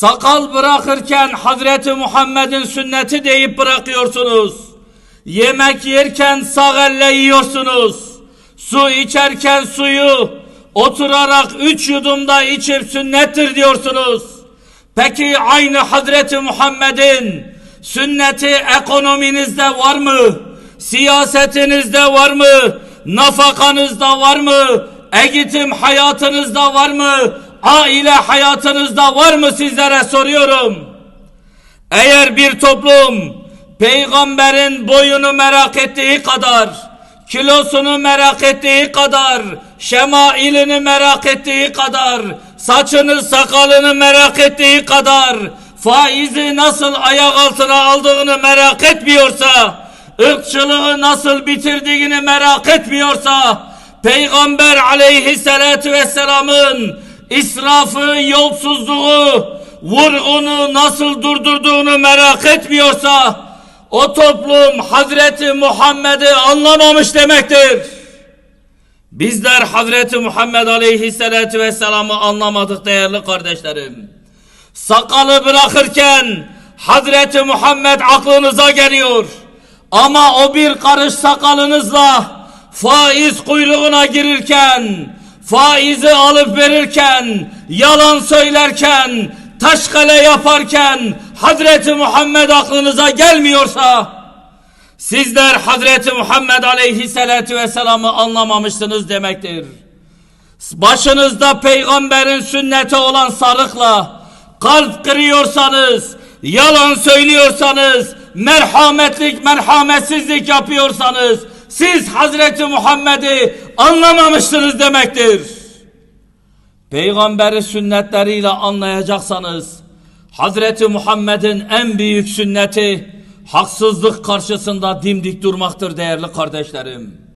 Sakal bırakırken Hazreti Muhammed'in sünneti deyip bırakıyorsunuz. Yemek yerken sağ elle yiyorsunuz. Su içerken suyu oturarak üç yudumda içip sünnettir diyorsunuz. Peki aynı Hazreti Muhammed'in sünneti ekonominizde var mı? Siyasetinizde var mı? Nafakanızda var mı? Eğitim hayatınızda var mı? Aile hayatınızda var mı sizlere soruyorum. Eğer bir toplum peygamberin boyunu merak ettiği kadar, kilosunu merak ettiği kadar, şemailini merak ettiği kadar, saçını sakalını merak ettiği kadar, faizi nasıl ayak altına aldığını merak etmiyorsa, ırkçılığı nasıl bitirdiğini merak etmiyorsa, Peygamber aleyhissalatu vesselamın israfı, yolsuzluğu, vurgunu nasıl durdurduğunu merak etmiyorsa o toplum Hazreti Muhammed'i anlamamış demektir. Bizler Hazreti Muhammed Aleyhisselatü Vesselam'ı anlamadık değerli kardeşlerim. Sakalı bırakırken Hazreti Muhammed aklınıza geliyor. Ama o bir karış sakalınızla faiz kuyruğuna girirken, faizi alıp verirken, yalan söylerken, taşkale yaparken Hazreti Muhammed aklınıza gelmiyorsa sizler Hazreti Muhammed Aleyhisselatü Vesselam'ı anlamamışsınız demektir. Başınızda peygamberin sünneti olan sarıkla kalp kırıyorsanız, yalan söylüyorsanız, merhametlik, merhametsizlik yapıyorsanız siz Hazreti Muhammed'i anlamamışsınız demektir. Peygamberi sünnetleriyle anlayacaksanız Hazreti Muhammed'in en büyük sünneti haksızlık karşısında dimdik durmaktır değerli kardeşlerim.